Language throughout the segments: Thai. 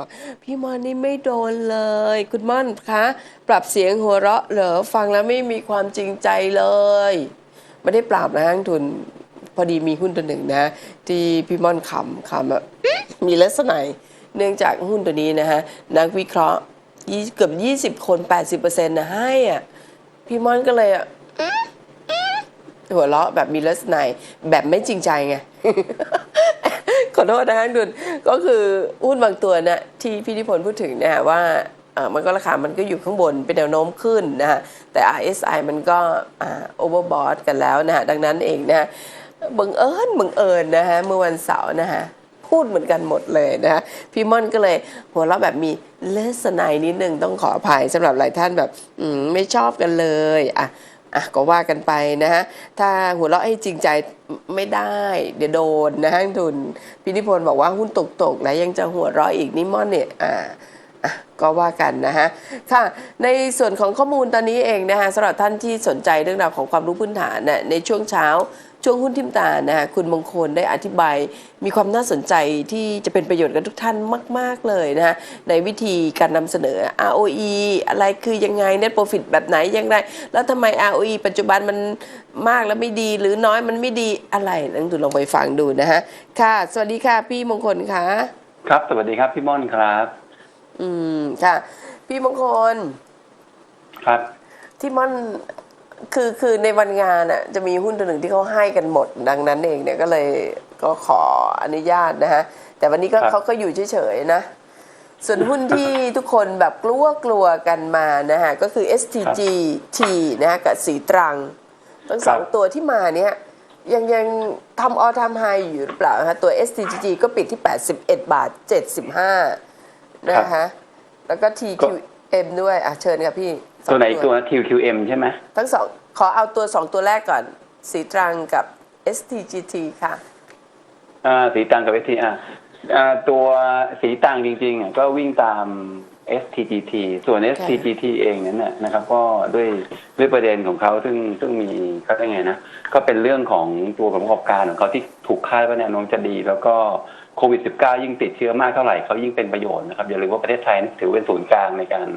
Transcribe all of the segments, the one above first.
บอกพี่มอนนี่ไม่โดนเลย คุณม่อนคะปรับเสียงหัวเราะเหรอฟังแล้วไม่มีความจริงใจเลยไม่ได้ปราบนะนักทุนพอดีมีหุ้นตัวหนึ่งนะ ที่พี่ม่อนขำขำแบบมีลักษณะเนื่องจากหุ้นตัวนี้นะฮะนักวิเคราะห์เกือบยี่สิบคน 80%นะให้อะพี่ม่อนก็เลยอะหัวเราะแบบมีลักษณะแบบไม่จริงใจไง อโทษนะฮะดุลก็คือหุ้นบางตัวนะที่พี่นิพนธ์พูดถึงนะฮะว่ามันก็ราคา มันก็อยู่ข้างบน เป็นแนวโน้มขึ้นนะฮะ แต่ RSI มันก็โอเวอร์บอทกันแล้วนะฮะ ดังนั้นเองนะฮะบังเอิญบังเอิญนะฮะ เมื่อวันเสาร์นะฮะ พูดเหมือนกันหมดเลยนะฮะพี่ม่อนก็เลยหัวเราะแบบมีเลสไนนิดนึงต้องขออภัยสำหรับหลายท่านแบบมไม่ชอบกันเลยอะ อะก็ว่ากันไปนะฮะ ถ้าหัวเราะให้จริงใจไม่ได้ เดี๋ยวโดนนะฮะทุนพินิพนธ์บอกว่าหุ้นตกตกแล้วยังจะหัวเราะอีกนิมอนเนี่ยอ่าอะก็ว่ากันนะฮะค่ะในส่วนของข้อมูลตอนนี้เองนะฮะสำหรับท่านที่สนใจเรื่องราวของความรู้พื้นฐานน่ในช่วงเช้า ช่วงหุ้นทิมตานะฮะคุณมงคลได้อธิบาย มีความน่าสนใจที่จะเป็นประโยชน์กับทุกท่านมาก ๆ เลยนะฮะในวิธีการนำเสนอ ROE อะไรคือยังไง Net Profit แบบไหนอย่างไรแล้วทำไม ROE ปัจจุบันมันมากแล้วไม่ดีหรือน้อยมันไม่ดีอะไรนั่งดูลองไปฟังดูนะฮะค่ะ สวัสดีค่ะพี่มงคลค่ะครับ สวัสดีครับพี่ม่อนครับ อืมค่ะ พี่มงคล ครับที่ม่อน คือคือในวันงานอะจะมีหุ้นตัวหนึ่งที่เขาให้กันหมด ดังนั้นเองเนี่ยก็เลยก็ขออนุญาตนะฮะ แต่วันนี้ก็ครับ เขาก็อยู่เฉยๆนะ ส่วนหุ้นที่ทุกคนแบบกลัวกลัวกันมานะฮะ ก็คือ STG T นะฮะกับสีตรัง ทั้งสองตัวที่มาเนี่ยยังยังทำออทำไฮอยู่หรือเปล่าฮะ ตัว STG ก็ปิดที่ 81 บาท 75 นะคะ แล้วก็ TQM ด้วย อะเชิญค่ะพี่สอง ตัวไหนอีกตัวนะ TQM ใช่ไหมทั้งสองขอเอาตัวสองตัวแรกก่อน สีตรังกับ STGT ค่ะ อ่าสีตังกับ ST อ่าอ่าตัวสีตังจริงๆอะก็วิ่งตาม STGT ส่วน STGT เองนั้นน่ะนะครับ ก็ด้วยด้วยประเด็นของเขาซึ่งซึ่งมีเขาเรียกไงนะ ก็เป็นเรื่องของตัวผลประกอบการของเขาที่ถูกคาดว่าแนวโน้มจะดี แล้วก็โควิด -19 ยิ่งติดเชื้อมากเท่าไหร่เขายิ่งเป็นประโยชน์นะครับอย่าลืมว่าประเทศไทยถือเป็นศูนย์กลางในการ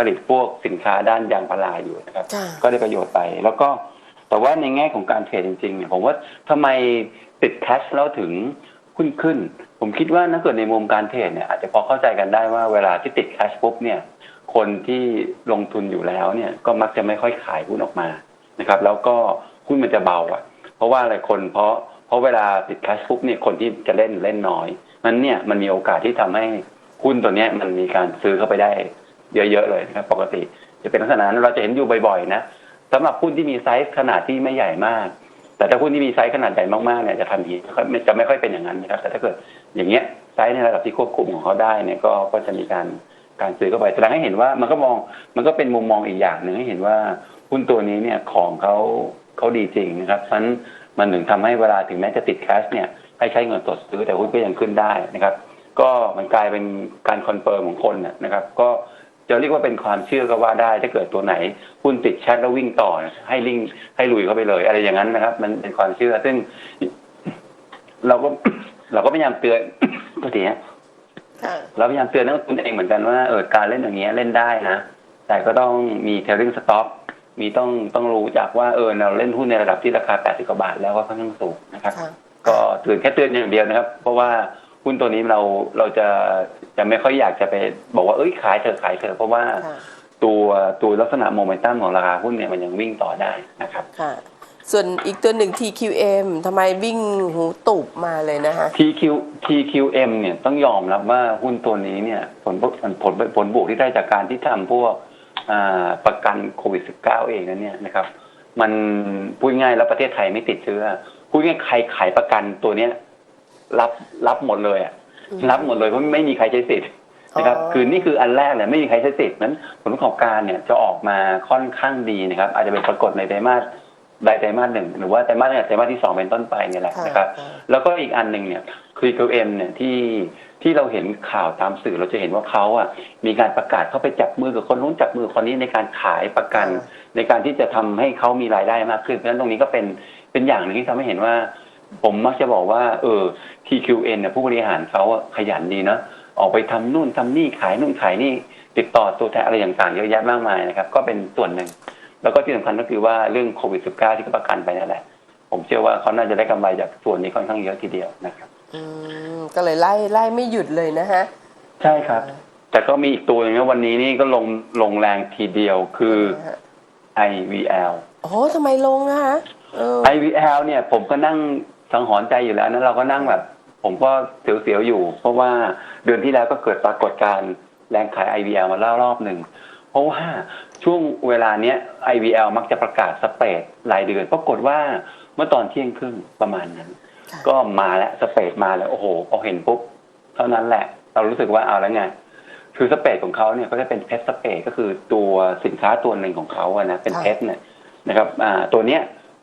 ผลิตพวกสินค้าด้านยางพาราอยู่นะครับค่ะก็ได้ประโยชน์ไป แล้วก็แต่ว่าในแง่ของการเทรดจริงๆเนี่ยผมว่าทำไมติดแคชแล้วถึงขึ้นขึ้น ผมคิดว่าถ้าเกิดในมุมการเทรดเนี่ยอาจจะพอเข้าใจกันได้ว่าเวลาที่ติดแคชปุ๊บเนี่ยคนที่ลงทุนอยู่แล้วเนี่ยก็มักจะไม่ค่อยขายหุ้นออกมานะครับแล้วก็หุ้นมันจะเบาอะ เพราะว่าอะไรคนเพราะเพราะเวลาติดแคชปุ๊บเนี่ยคนที่จะเล่นเล่นน้อยมันเนี่ยมันมีโอกาสที่ทำให้หุ้นตัวเนี้ยมันมีการซื้อเข้าไปได้ เยอะๆเลยนะครับปกติ จะเป็นลักษณะนั้นเราจะเห็นอยู่บ่อยๆนะสำหรับหุ้นที่มีไซส์ขนาดที่ไม่ใหญ่มาก แต่ถ้าหุ้นที่มีไซส์ขนาดใหญ่มากๆเนี่ยจะทำอย่างนี้จะไม่ค่อยเป็นอย่างนั้นนะครับ แต่ถ้าเกิดอย่างเงี้ยไซส์ในระดับที่ควบคุมของเขาได้เนี่ยก็ก็จะมีการการซื้อเข้าไปแสดงให้เห็นว่ามันก็มองมันก็เป็นมุมมองอีกอย่างหนึ่งให้เห็นว่าหุ้นตัวนี้เนี่ยของเขาเขาดีจริงนะครับเพราะฉะนั้นมันถึงทำให้เวลาถึงแม้จะติดแคชเนี่ยให้ใช้เงินสดซื้อแต่หุ้นก็ยังขึ้นได้นะครับ ก็มันกลายเป็นการคอนเฟิร์มของคนนะครับ ก็ จะเรียกว่าเป็นความเชื่อก็ว่าได้ ถ้าเกิดตัวไหนหุ้นติดแชทแล้ววิ่งต่อนะให้ลิงให้ลุยเข้าไปเลย อะไรอย่างนั้นนะครับ มันเป็นความเชื่อ ซึ่ง เราก็ เราก็พยายามเตือนก็ทีนี้ค่ะเราพยายามเตือนนักลงทุนเองเหมือนกันว่าเออการเล่นอย่างเงี้ยเล่นได้นะแต่ก็ต้องมีเท r ริ n งสต็อปมีต้องต้องรู้จักว่าเออเราเล่นหุ้นในระดับที่ราคา 80 กว่าบาทแล้วก็ค่อนข้างสูงนะครับค่ะก็เตือนแค่เตือนอย่างเดียวนะครับ เพราะว่า หุ้นตัวนี้เราเราจะจะไม่ค่อยอยากจะไปบอกว่าเอ้ยขายเถอะขายเถอะเพราะว่าค่ะตัวตัวลักษณะโมเมนตัมของราคาหุ้นเนี่ยมันยังวิ่งต่อได้นะครับค่ะส่วนอีกตัวหนึ่ง TQM ทำไมวิ่งหูตุบมาเลยนะคะ TQ TQM เนี่ยต้องยอมรับว่าหุ้นตัวนี้เนี่ยผลผลผลผลบวกที่ได้จากการที่ทำพวกอ่าประกันโควิด -19 เองนั้นเนี่ยนะครับ มันพูดง่ายแล้วประเทศไทยไม่ติดเชื้อพูดง่ายใครขายประกันตัวเนี้ย รับรับหมดเลยอะอืมรับหมดเลยเพราะไม่มีใครใช้สิทธิ์นะครับอ๋อคือนี่คืออันแรกเลยไม่มีใครใช้สิทธิ์นั้นผลประกอบการเนี่ยจะออกมาค่อนข้างดีนะครับ อาจจะเป็นปรากฏในไตรมาสใดไตรมาสหนึ่งหรือว่าไตรมาสหนึ่งไตรมาสที่สองเป็นต้นไปเนี่ยแหละค่ะนะครับค่ะแล้วก็อีกอันหนึ่งเนี่ยคือ QM เนี่ยที่ที่เราเห็นข่าวตามสื่อเราจะเห็นว่าเขาอะมีการประกาศเข้าไปจับมือกับคนนู้นจับมือคนนี้ในการขายประกันค่ะในการที่จะทำให้เขามีรายได้มากขึ้นเพราะฉะนั้นตรงนี้ก็เป็นเป็นอย่างหนึ่งที่ทำให้เห็นว่า ผมมักจะบอกว่า เออ TQN เนี่ยผู้บริหารเขาอะขยันดีเนาะออกไปทำนู่นทำนี่ขายนู่นขายนี่ ติดต่อตัวแทนอะไรต่างๆเยอะแยะมากมายนะครับ ก็เป็นส่วนหนึ่ง แล้วก็ที่สำคัญก็คือว่าเรื่องโควิด -19 ที่เขาประกันไปนั่นแหละ ผมเชื่อว่าเขาน่าจะได้กำไรจากส่วนนี้ค่อนข้างเยอะทีเดียวนะครับ อืมก็เลยไล่ไล่ไม่หยุดเลยนะฮะ ใช่ครับ แต่ก็มีอีกตัวหนึงนะวันนี้นี่ก็ลงลงแรงทีเดียวคือ IVL โอ้โหทำไมลงนะฮะเออ IVL เนี่ยผมก็นั่ง สังหรณ์ใจอยู่แล้วนะเราก็นั่งแบบ ผมก็เสียวๆอยู่ เพราะว่าเดือนที่แล้วก็เกิดปรากฏการณ์แรงขาย IVL มาแล้วรอบหนึ่งเพราะว่าช่วงเวลาเนี้ย IVL มักจะประกาศสเปรดรายเดือนปรากฏว่าเมื่อตอนเที่ยงครึ่งประมาณนั้นค่ะก็มาแล้วสเปรดมาแล้วโอ้โหพอเห็นปุ๊บเท่านั้นแหละ เรารู้สึกว่าเอาแล้วไงคือสเปรดของเขาเนี่ยก็จะเป็นเพชรสเปรดก็คือตัวสินค้าตัวหนึ่งของเขาอะนะเป็นเพชรเนี่ยนะครับ อ่าตัวเนี้ย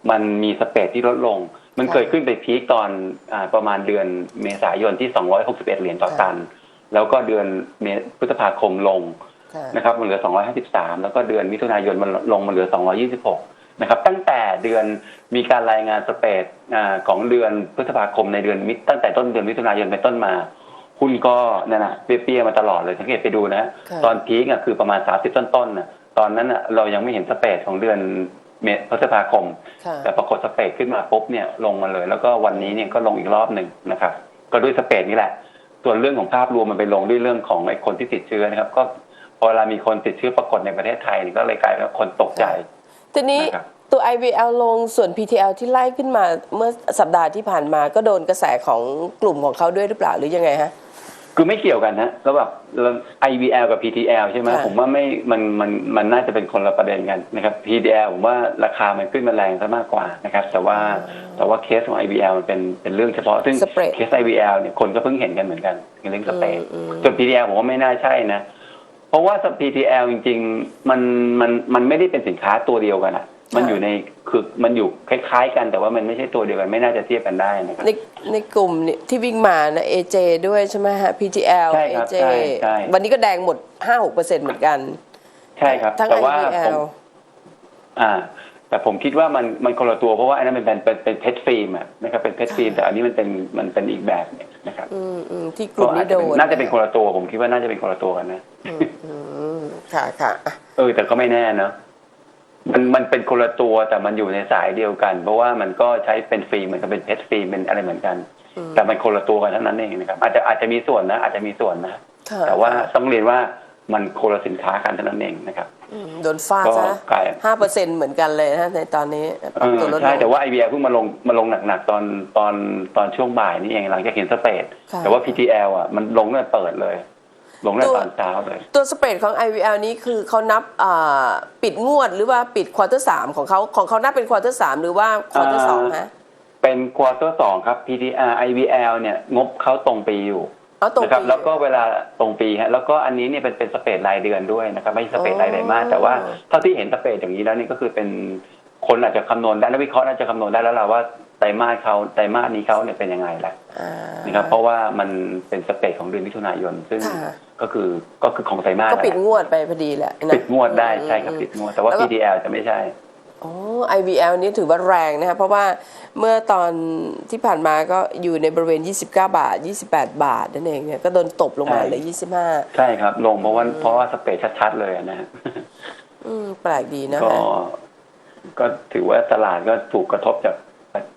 มันมีสเปรดที่ลดลง มันเคยขึ้นไปพีคตอนอาประมาณเดือนเมษายนที่ 261 เหรียญต่อตัน แล้วก็เดือนเมพฤษภาคมลงค่ะนะครับมันเหลือ 253 แล้วก็เดือนมิถุนายนมันลงมาเหลือ 226 นะครับ ตั้งแต่เดือนมีการรายงานสเปรดอ่าของเดือนพฤษภาคมในเดือนมิตั้งแต่ต้นเดือนมิถุนายนเป็นต้นมาหุ้นก็นั่นน่ะเปี้ยๆมาตลอดเลยสังเกตไปดูนะค่ะตอนพีคอะคือประมาณ 30 ต้นๆน่ะตอนนั้นอะเรายังไม่เห็นสเปรดของเดือน เมษพฤษภาคม ค่ะ แต่ปรากฏสเปรดขึ้นมาปุ๊บเนี่ยลงมาเลย แล้วก็วันนี้เนี่ยก็ลงอีกรอบหนึ่งนะครับ ก็ด้วยสเปรดนี่แหละ ส่วนเรื่องของภาพรวมมันไปลงด้วยเรื่องของไอ้คนที่ติดเชื้อนะครับ ก็พอเวลามีคนติดเชื้อปรากฏในประเทศไทยนี่ก็เลยกลายเป็นว่าคนตกใจ ทีนี้นะครับ ตัว IVL ลงส่วน PTL ที่ไล่ขึ้นมาเมื่อสัปดาห์ที่ผ่านมาก็โดนกระแสของกลุ่มของเขาด้วยหรือเปล่าหรือยังไงฮะ คือไม่เกี่ยวกันนะแล้วแบบ IVL กับ PTL ใช่ไหมค่ะ ผมว่าไม่มันมันมันน่าจะเป็นคนละประเด็นกันนะครับ PTL ผมว่าราคามันขึ้นมาแรงซะมากกว่านะครับ แต่ว่าแต่ว่าเคสของ IVL มันเป็นเป็นเรื่องเฉพาะ ซึ่งสเปรดเคส IVL เนี่ยคนก็เพิ่งเห็นกันเหมือนกันคือเรื่องสเปรดอืมอืม ส่วน PTL ผมว่าไม่น่าใช่นะ เพราะว่า PTL จริง ๆ มันมันมันไม่ได้เป็นสินค้าตัวเดียวกันอะ มันอยู่ในคือมันอยู่คล้ายๆ กันแต่ว่ามันไม่ใช่ตัวเดียวกันไม่น่าจะเทียบกันได้นะครับในในกลุ่มเนี่ยที่วิ่งมานะ AJ ด้วยใช่ไหมฮะ PTL ใช่ครับ AJ ใช่ใช่วันนี้ก็แดงหมด5-6%เหมือนกัน ใช่ครับทั้งแต่ว่าผม IVL อ่า แต่ผมคิดว่ามันมันคนละตัวเพราะว่าอันนั้นมันเป็นเป็นเป็นเพชรฟิล์มอะนะครับเป็นเพชรฟิล์มแต่อันนี้มันเป็นมันเป็นอีกแบบเนี่ยนะครับอืมอืมที่กลุ่มนี้โดนน่าจะเป็นคนละตัวผมคิดว่าน่าจะเป็นคนละตัวกันนะอืมอืมค่ะค่ะอะเออแต่ก็ไม่แน่เนอะ มันมันเป็นคนละตัวแต่มันอยู่ในสายเดียวกัน เพราะว่ามันก็ใช้เป็นฟิล์มเหมือนกับเป็นเพชรฟิล์มเป็นอะไรเหมือนกันอืมแต่มันคนละตัวกันเท่านั้นเองนะครับ อาจจะอาจจะมีส่วนนะ อาจจะมีส่วนนะค่ะแต่ว่าต้องเรียนว่ามันคนละสินค้ากันเท่านั้นเองนะครับอืมโดนฟาดก็ซะกลายห้าเปอร์เซ็นเหมือนกันเลยนะในตอนนี้เออตัวลดลใช่งแต่ว่า IBL เพิ่งมาลงมาลงหนักๆตอนตอนตอนช่วงบ่ายนี่เองหลังจากเห็นสเปรดค่ะแต่ว่า PTL อะมันลงตั้งแต่เปิดเลย ลงตั้งแต่ตอนเช้าเลยตัวสเปรดของ IVL นี้คือเขานับอ่าปิดงวดหรือว่าปิดควอเตอร์สามของเขาของเขานับเป็นควอเตอร์สามหรือว่าควอเตอร์สองฮะเป็นควอเตอร์สองครับ PTR IVL เนี่ยงบเขาตรงปีอยู่เอาตรงนะครับปีแล้วก็เวลาตรงปีฮะแล้วก็อันนี้เนี่ยเป็นเป็นสเปรดรายเดือนด้วยนะครับไม่ใช่สเปรดรายไตรมาสอ๋อแต่ว่าเท่าที่เห็นสเปรดอย่างนี้แล้วนี่ก็คือเป็นคนอาจจะคำนวณได้นักวิเคราะห์น่าจะคำนวณได้แล้วล่ะว่า ไตรมาสเขาไตรมาสนี้เขาเนี่ยเป็นยังไงแหละอ่านะครับเพราะว่ามันเป็นสเปรดของเดือนมิถุนายน ซึ่งค่ะก็คือก็คือของไตรมาสก็ปิดนั่นแหละงวดไปพอดีแหละนะปิดงวดได้ใช่ครับอืมปิดงวดแต่ว่าแล้วก็ PDL จะไม่ใช่อ๋อ IVL นี่ถือว่าแรงนะครับเพราะว่าเมื่อตอนที่ผ่านมาก็อยู่ในบริเวณ 29 บาท 28 บาทนั่นเองเนี่ยก็โดนตบลงมาใช่เหลย 25 ใช่ครับ ลงเพราะว่าเพราะว่าสเปรดชัดๆเลยนะฮะอืมแปลกดีนะก็ฮะก็ถือว่าตลาดก็ถูกกระทบจาก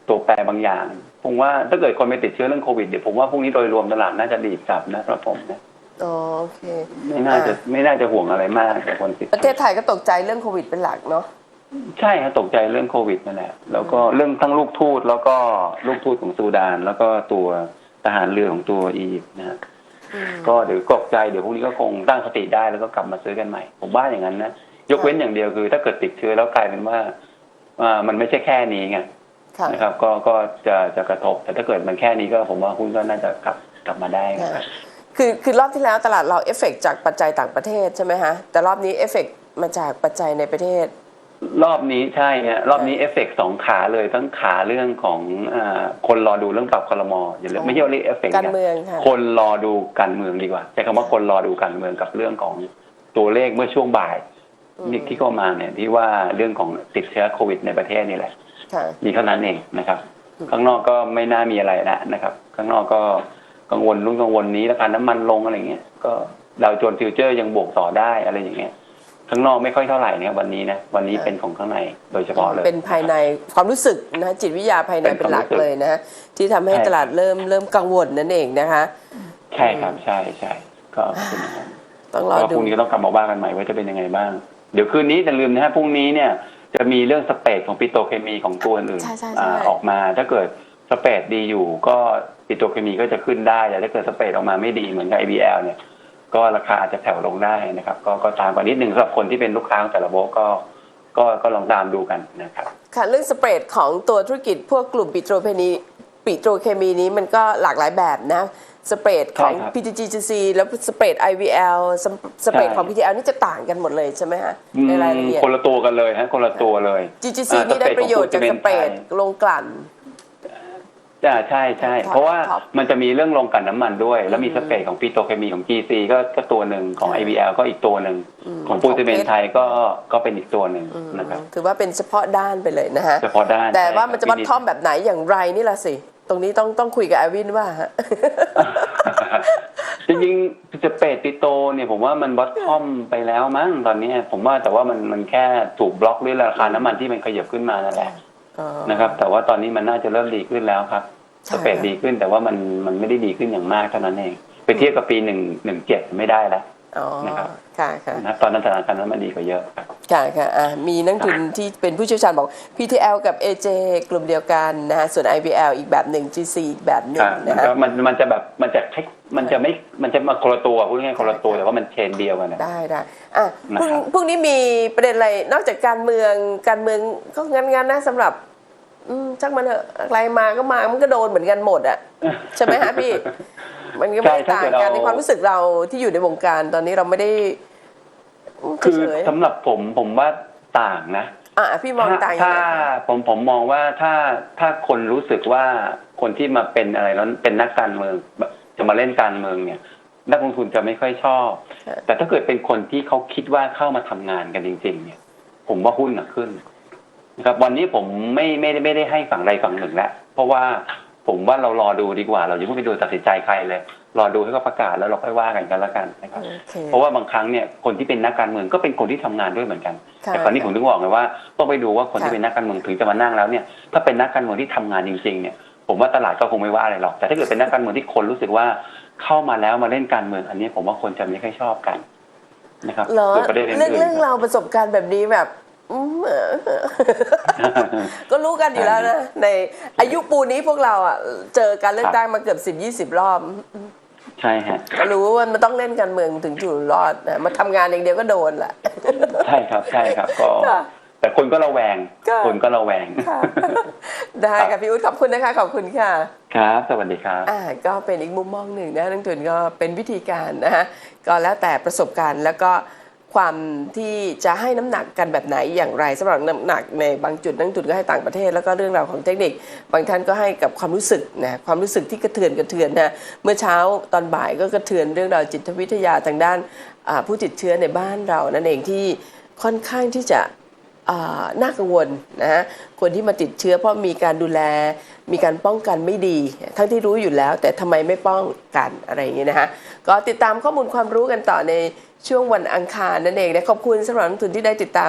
ตัวแปรบางอย่างผมว่าถ้าเกิดคนไม่ติดเชื้อเรื่องโควิดเดี๋ยวผมว่าพรุ่งนี้โดยรวมตลาดน่าจะดีดกลับนะครับผมนะอ๋อโอเค ไม่น่าจะอ่าไม่น่าจะห่วงอะไรมากกับคนติดประเทศไทยก็ตกใจเรื่องโควิดเป็นหลักเนาะใช่ครับตกใจเรื่องโควิดนั่นแหละแล้วก็เรื่องทั้งลูกทูตแล้วก็ลูกทูตของซูดาน แล้วก็ตัวทหารเรือของตัวอียิปต์นะฮะอืมก็เดี๋ยวตกใจเดี๋ยวพรุ่งนี้ก็คงตั้งสติได้แล้วก็กลับมาซื้อกันใหม่ ผมว่าอย่างนั้นนะยกเว้นอย่างเดียวคือ ถ้าเกิดติดเชื้อแล้วกลายเป็นว่าอ่ามันไม่ใช่แค่นี้ไงค่ะ นะครับก็ก็จะจะกระทบ แต่ถ้าเกิดมันแค่นี้ก็ผมว่าหุ้นก็น่าจะกลับกลับมาได้นะครับคือคือรอบที่แล้วตลาดเราเอฟเฟกจากปัจจัยต่างประเทศใช่ไหมฮะแต่รอบนี้เอฟเฟกมาจากปัจจัยในประเทศ รอบนี้ใช่ฮะรอบนี้เอฟเฟกต์สองขาเลยทั้งขาเรื่องของอาคนรอดูเรื่องปรับคลมออย่าเรียกไม่ใช่ว่าเรียกเอฟเฟกต์การเมืองค่ะคนรอดูการเมืองดีกว่าใช้คำว่าคนรอดูการเมืองกับเรื่องของตัวเลขเมื่อช่วงบ่ายอืมนี่ที่เข้ามาเนี่ยที่ว่าเรื่องของติดเชื้อโควิดในประเทศนี่แหละค่ะ มีเท่านั้นเองนะครับ ข้างนอกก็ไม่น่ามีอะไรแล้วนะครับ ข้างนอกก็กังวลรุ่นกังวลนี้ราคาน้ำมันลงอะไรเงี้ยก็ดาวโจนส์ฟิวเจอร์ยังบวกต่อได้อะไรอย่างเงี้ยข้างนอกไม่ค่อยเท่าไหร่เนี่ยวันนี้นะวันนี้เป็นของข้างในโดยเฉพาะเลยเป็นภายในความรู้สึกนะจิตวิทยาภายในเป็นเป็นหลักความรู้สึกเลยนะที่ทำให้ใช่ตลาดเริ่มเริ่มกังวลนั่นเองนะคะ ใช่ครับใช่ใช่ก็เป็นอย่างนั้นต้องรอก็พดูรุ่งนี้ก็ต้องกลับมาว่ากันใหม่ว่าจะเป็นยังไงบ้าง เดี๋ยวคืนนี้อย่าลืมนะฮะพรุ่งนี้เนี่ย จะมีเรื่องสเปรดของปิโตรเคมีของตัวอื่นใช่ใช่อ่าใช่ออกมา ถ้าเกิดสเปรดดีอยู่ ก็ปิโตรเคมีก็จะขึ้นได้แต่ถ้าเกิดสเปรดออกมาไม่ดีเหมือนกับ IBL เนี่ย ก็ราคาอาจจะแผ่วลงได้นะครับ ก็ก็ตามกันนิดนึงสำหรับคนที่เป็นลูกค้าของแต่ละโบรกก็ก็ก็ลองตามดูกันนะครับค่ะเรื่องสเปรดของตัวธุรกิจพวกกลุ่มปิโตรเคมีปิโตรเคมีนี้มันก็หลากหลายแบบนะ สเปรดของ ใช่ครับ PTGCC แล้วสเปรด IVL สเปสเปรดใช่ของ PTL นี่จะต่างกันหมดเลยใช่ไหมฮะอืมในรายละเอียด คนละตัวกันเลยฮะคนละตัวเลย GGC อ่านี่ได้ประโยชน์จากสเปรดสเปรดของลงกลั่นจ้าใช่ใช่ครับเพราะว่าครับ มันจะมีเรื่องลงกลั่นน้ำมันด้วย แล้วมีอืมสเปรดของปิโตรเคมีของ GC ก็ก็ตัวหนึ่งของ IBL ก็อีกตัวหนึ่งมของปูนซีเมนของต์ไทยก็ก็เป็นอีกตัวหนึ่งอืมนะครับถือว่าเป็นเฉพาะด้านไปเลยนะฮะ เฉพาะด้านแต่ใช่ว่าครับมันจะวัดท่อมแบบไหนอย่างไรนี่ละสิ ตรงนี้ต้องต้องคุยกับอวินว่าฮะจริงๆสเปรดปิโตเนี่ยผมว่ามันบอททอมไปแล้วมั้งตอนนี้ผมว่าแต่ว่ามันมันแค่ถูกบล็อกด้วยราคาน้ำมันที่มันขยับขึ้นมานั่นแหละอ๋อนะครับ แต่ว่าตอนนี้มันน่าจะเริ่มดีขึ้นแล้วครับใช่สเปรดดีขึ้นแต่ว่ามันมันไม่ได้ดีขึ้นอย่างมากเท่านั้นเอง ไปเทียบกับปีหนึ่งหนึ่งเจ็ดไม่ได้แล้ว อ๋อนะครับ ค่ะค่ะ นะตอนนั้นสถานการณ์นั้นมันดีกว่าเยอะครับ ค่ะค่ะอะมีนักทุนที่เป็นผู้เชี่ยวชาญบอก PTL กับ AJ กลุ่มเดียวกันนะฮะ ส่วน IBL อีกแบบหนึ่ง GC อีกแบบหนึ่งอ่ามันนะฮะก็มันมันจะแบบมันจะคล้ายมันจะไม่มันจะมาคนละตัวพูดง่ายๆคนละตัวแต่ว่ามันเชนเดียวกันนะ ได้ได้อะพรุ่งนะครับ พรุ่งนี้มีประเด็นอะไร นอกจากการเมือง การเมืองก็งั้นงั้นๆนะสำหรับ อืมช่างมันเถอะอะไรมาก็มา มันก็โดนเหมือนกันหมดอะใช่ไหมฮะพี่ มันก็ไม่ได้ใช่ถ้าต่างเกิดกันเอาในความรู้สึกเราที่อยู่ในวงการตอนนี้เราไม่ได้อืมคือเฉยๆสำหรับผมผมว่าต่างนะ อะพี่มองต่างยังถ้าไงผมผมมองว่าถ้าถ้าคนรู้สึกว่าคนที่มาเป็นอะไรแล้วเป็นนักการเมืองแบบจะมาเล่นการเมืองเนี่ย นักลงทุนจะไม่ค่อยชอบค่ะแต่ถ้าเกิดเป็นคนที่เขาคิดว่าเข้ามาทำงานกันจริง ๆ เนี่ย ผมว่าหุ้นน่ะขึ้นนะครับวันนี้ผมไม่ไม่ได้ไม่ได้ให้ฝั่งใดฝั่งหนึ่งแล้วเพราะว่า ผมว่าเรารอดูดีกว่า เราอย่าเพิ่งไปดูตัดสินใจใครเลย รอดูให้เขาประกาศแล้วเราค่อยว่ากันกันแล้วกันนะครับโอเคเพราะว่าบางครั้งเนี่ยคนที่เป็นนักการเมืองก็เป็นคนที่ทำงานด้วยเหมือนกันค่ะแต่คราวนี้ผมถึงบอกไงว่าต้องไปดูว่าคนที่ค่ะเป็นนักการเมืองถึงจะมานั่งแล้วเนี่ยถ้าเป็นนักการเมืองที่ทำงานจริงๆเนี่ยผมว่าตลาดก็คงไม่ว่าอะไรหรอก แต่ถ้าเกิดเป็นนักการเมืองที่คนรู้สึกว่าเข้ามาแล้วมาเล่นการเมืองอันนี้ผมว่าคนจะไม่ค่อยชอบกันนะครับเหรอส่วนประเด็นเรื่องอื่เรื่องนเราประสบการณ์แบบนี้แบบอืมเออ ก็รู้กันอยู่แล้วนะ ในอายุปูนี้พวกเราอะ เจอการเลือกตั้งมาเกือบสิบยี่สิบรอบ ใช่ฮะก็รู้ว่ามันต้องเล่นการเมืองถึงอยู่รอดนะมาทำงานอย่างเดียวก็โดนแหละใช่ครับใช่ครับก็ค่ะแต่คนก็ระแวงค่ะคนก็ระแวงค่ะได้ค่ะพี่อุ๊ดขอบคุณนะคะ ขอบคุณค่ะ ครับ สวัสดีครับอ่าก็เป็นอีกมุมมองหนึ่งนะนักทุนก็เป็นวิธีการนะฮะก็แล้วแต่ประสบการณ์แล้วก็ ความที่จะให้น้ำหนักกันแบบไหนอย่างไรสำหรับน้ำหนักในบางจุดนักทุนก็ให้ต่างประเทศ แล้วก็เรื่องราวของเทคนิค บางท่านก็ให้กับความรู้สึกนะความรู้สึกที่กระเทือนกระเทือนนะเมื่อเช้าตอนบ่ายก็กระเทือนเรื่องราวจิตวิทยาทางด้านผู้ติดเชื้อในบ้านเรานั่นเองที่ค่อนข้างที่จะน่ากังวลนะฮะคนที่มาติดเชื้อเพราะมีการดูแล มีการป้องกันไม่ดี ทั้งที่รู้อยู่แล้ว แต่ทำไมไม่ป้องกันอะไรอย่างเงี้ยนะฮะก็ติดตามข้อมูลความรู้กันต่อใน ช่วงวันอังคารนั่นเองนะขอบคุณสำหรับนักทุนที่ได้ติดตาม